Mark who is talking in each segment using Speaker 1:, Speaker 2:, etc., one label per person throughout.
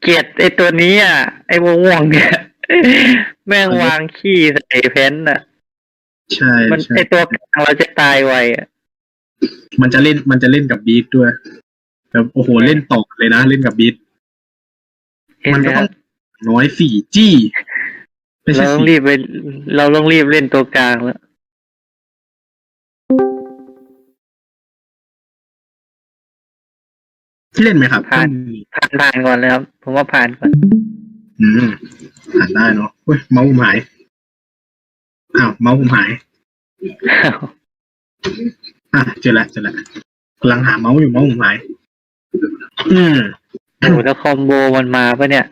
Speaker 1: เกลียดไอตัวนี้อะ ไอม่วงๆเนี่ย แม่งวางขี้ใส่แพนอะ
Speaker 2: ใช่
Speaker 1: มัน
Speaker 2: ใช่
Speaker 1: ไอตัวกลางเราจะตายไวอะ
Speaker 2: มันจะเล่นมันจะเล่นกับบีทด้วยแต่โอ้โหเล่นต่อเลยนะ เล่นกับบีท
Speaker 1: เห็น
Speaker 2: มัน
Speaker 1: ไหม
Speaker 2: ก็
Speaker 1: ค
Speaker 2: ต้
Speaker 1: รั
Speaker 2: อบงน้อยสี่จี้ไม่
Speaker 1: เรา
Speaker 2: ใช่
Speaker 1: ต้อง
Speaker 2: สี่
Speaker 1: รีบไป เราต้องรีบเล่นตัวกลางแล้ว
Speaker 2: ที่เล่นไหมครับ
Speaker 1: ผ่านผ่านผ่านก่อนเลยครับผมว่าผ่านก่อน
Speaker 2: อืมผ่านได้เนาะเฮ้ยเมาส์ผมหายอ้าวเมาส์ผมหายอะเจอแล้วเจอแล้วกำลังหาเมาส์อยู่เมาส์ผมหาย อืม
Speaker 1: โอ้โหแล้วคอมโบมันมาปะเนี่ย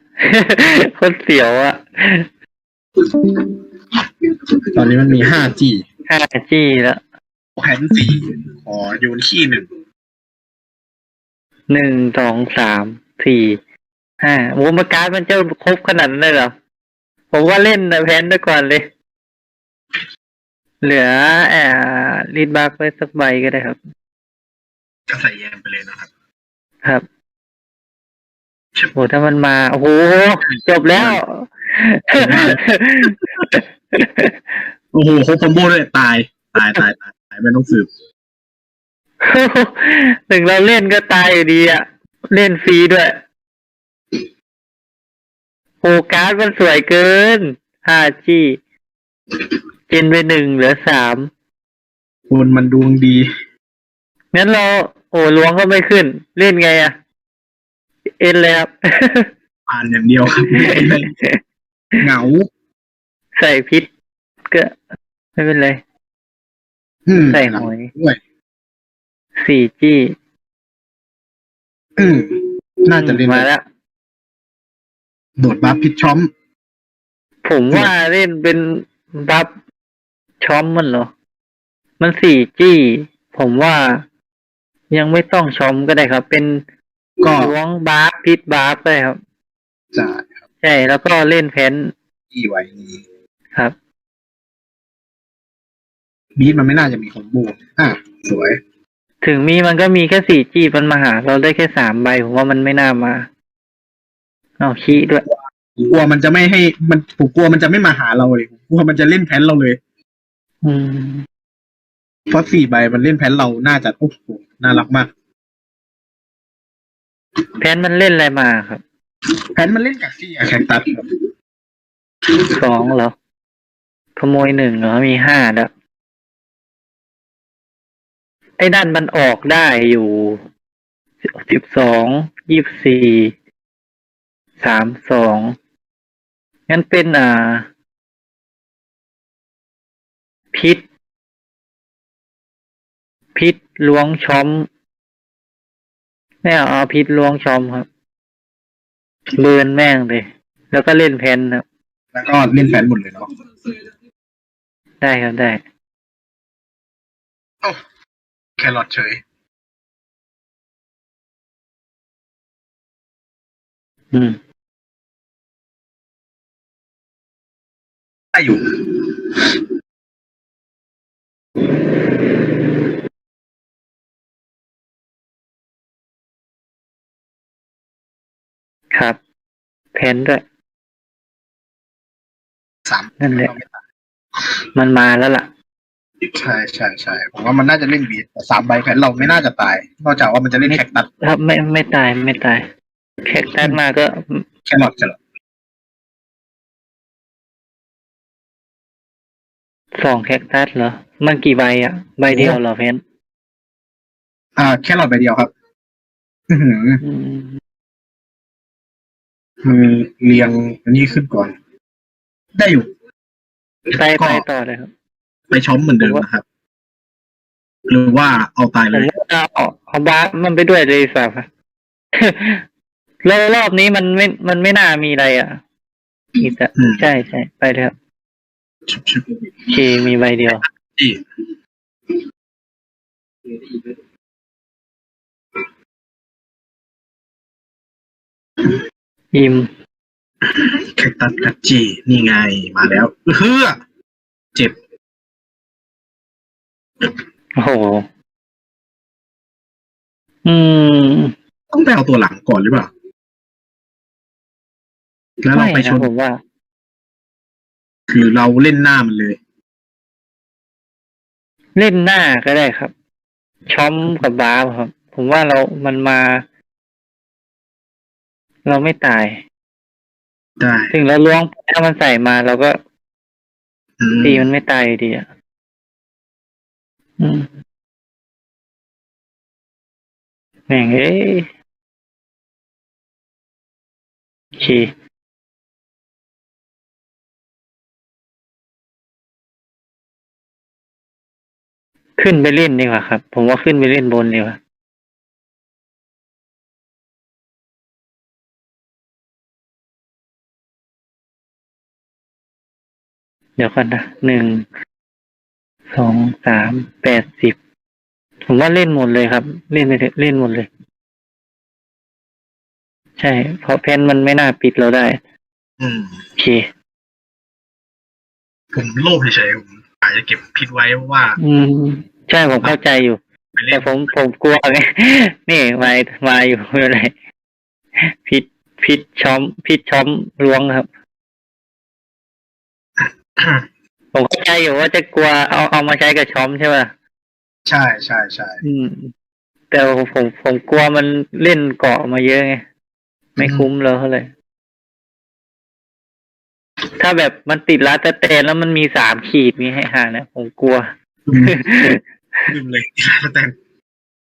Speaker 1: โคตรเสียวอะ
Speaker 2: ตอนนี้มันมีห้าจี
Speaker 1: ห้าจี้แล้ว
Speaker 2: แผนสี่ขอโยนขี้หนึ่ง
Speaker 1: หนึ่งสองสามสี่ห้าโอ้มาการดมันจะครบขนาดนั้นเลยเหรอ ผมว่าเล่นแพนด้วยก่อนเลย เหลืออ่าลีดบักไว้สักใบก็ได้ครับ
Speaker 2: ก็ใส่แยมไปเลยนะครับ
Speaker 1: ครับโอ้ถ้ามันมา โอ้โห จบแล้ว
Speaker 2: โอ้โหครบคอมโบเลยตายตาย ตายตายตายไม่ต้องสืบ
Speaker 1: ถึงเราเล่นก็ตายอยู่ดีอะเล่นฟรีด้วยโอ้การ์ดมันสวยเกินห้าจี้เจนไปหนึ่งเหลือสาม
Speaker 2: คนมันดวงดี
Speaker 1: งั้นเรา โอ้ล้วงก็ไม่ขึ้น เล่นไงอะเอ็นแล้ว
Speaker 2: อ่านอย่างเดียวครับไม่เป็นไรเหงา
Speaker 1: ใส่พิษก็ไม่เป็นไร
Speaker 2: อืม
Speaker 1: ใส่หอย
Speaker 2: ด้วย
Speaker 1: สี่จี้
Speaker 2: อืมน่าจะเล่น
Speaker 1: มาแล้ว
Speaker 2: โดดบัฟพิชช้อม
Speaker 1: ผมว่าเล่นเป็นบัฟช้อมมันเหรอ มันสี่จี้ ผมว่ายังไม่ต้องช้อมก็ได้ครับ เป็น
Speaker 2: ก็
Speaker 1: ล้วงบาร์พิษบาร์ก็ได้ครับ
Speaker 2: จะ
Speaker 1: ใช่ แล้วก็เล่นแพน
Speaker 2: อีไว้นี้
Speaker 1: ครับ
Speaker 2: บีทมันไม่น่าจะมีคอมโบอะ สวย
Speaker 1: ถึงมีมันก็มีแค่สี่จี้มันมาหา เราได้แค่สามใบผมว่ามันไม่น่ามา เอาขี้ด้วย
Speaker 2: ผมกลัวมันจะไม่ให้มันผมกลัวมันจะไม่มาหาเราเลยผมกลัวมันจะเล่นแพนเราเลย
Speaker 1: อืม
Speaker 2: เพราะสี่ใบมันเล่นแพนเราน่าจะโอ้โหน่ารักมาก
Speaker 1: แพนมันเล่นอะไรมาครับ
Speaker 2: แพนมันเล่นกับซี่อะแคคตัสครับ
Speaker 1: สองเหรอ ขโมยหนึ่งเหรอ มีห้าแล้ว ไอ้นั่นมันออกได้อยู่สิบสองยี่สิบสี่สามสองงั้นเป็นอ่า พิษ พิษล้วงช้อมไม่เอาเอาพิษล้วงช้อมครับเบิร์นแม่งเลย แล้วก็เล่นแพนครับ
Speaker 2: แล้วก็เล่นแพนหมดเลยเนาะ
Speaker 1: ได้ครับได้
Speaker 2: แค รอทเฉย
Speaker 1: อืม
Speaker 2: ได้อยู่
Speaker 1: ครับ แพนด้วย
Speaker 2: สาม
Speaker 1: นั่นแหละ มันมาแล้วล่ะ
Speaker 2: ใช่ใช่ใช่ผมว่ามันน่าจะเล่นบีทแต่สามใบแพนเราไม่น่าจะตาย นอกจากว่ามันจะเล่นแคคตัส
Speaker 1: ครับไม่ไม่ตายไม่ตายแค่แตกมาก็
Speaker 2: แครอทแครอท
Speaker 1: สองแคคตัสเหรอ มันกี่ใบอะ ใบเดียวเหรอเพน
Speaker 2: อ่า แครอทใบเดียวครับอือหือ
Speaker 1: อืม
Speaker 2: มันเรียงอันนี้ขึ้นก่อน ได้อยู่
Speaker 1: ไป
Speaker 2: ก็
Speaker 1: ไปต่อเลยครับ
Speaker 2: ไปช้อมเหมือนเดิมนะครับ หรือว่าเอาตาย
Speaker 1: ผ
Speaker 2: เล
Speaker 1: ม
Speaker 2: ย
Speaker 1: ว่าเอาเอาบาสมันไปด้วยเลยดีกว่าครับ แล้วรอบนี้มันไม่มันไม่น่ามีอะไรอะมีแต่
Speaker 2: อืม
Speaker 1: ใช่ใช่ไปเถอะ
Speaker 2: ชุบชุบ
Speaker 1: โอเคมีใบเดียว
Speaker 2: อี
Speaker 1: ยิม
Speaker 2: แคคตัสกัจจีนี่ไงมาแล้วเฮือเจ็บ
Speaker 1: โอ้โหอืม
Speaker 2: ต้องไปเอาตัวหลังก่อนหรือเปล่า แล้วเราไป
Speaker 1: ม่
Speaker 2: ช
Speaker 1: นะ
Speaker 2: น
Speaker 1: ผมว่า
Speaker 2: คือเราเล่นหน้ามันเลย
Speaker 1: เล่นหน้าก็ได้ครับ ช้อมกับบาร์ครับ ผมว่าเรามันมา เราไม่ตาย
Speaker 2: ได้
Speaker 1: ถึงเราล้วงถ้ามันใส่มาเราก็
Speaker 2: อืม
Speaker 1: ตีมันไม่ตายอยู่ดีอะอืม แม่งเอ้ยโอเคขึ้นไปเล่นดีกว่าครับ ผมว่าขึ้นไปเล่นบนดีกว่าเดี๋ยวก่อนนะหนึ่ง สองสามแปดสิบผมว่าเล่นหมดเลยครับ เล่นไปเถอะเล่นหมดเลย ใช่ เพราะแพนมันไม่น่าปิดเราได้
Speaker 2: อืม
Speaker 1: โอเค
Speaker 2: ผมโลภเฉยๆผมอาจจะเก็บพิษไว้เพราะว่า
Speaker 1: อืม ใช่ผมเข้าใจอยู่
Speaker 2: ไปเล่
Speaker 1: แต่
Speaker 2: น
Speaker 1: ผมผมกลัวไง นี่มามาอยู่ไม่เป็นไรพิษพิษช้อมพิษช้อมล้วงครับ ผมเข้าใจอยู่ว่าจะกลัวเอาเอามาใช้กับช้อมใช่ป่ะ
Speaker 2: ใช่ใช่ใช่
Speaker 1: อืม แต่ผมผมผมกลัวมันเล่นเกาะมาเยอะไง ไม่คุ้มเลยเท่าไหร่ถ้าแบบมันติดลาตะเตนแล้วมันมีสามขีดมีให้ห่างเนี่ยผมกลัว
Speaker 2: ลืมเลยสแตน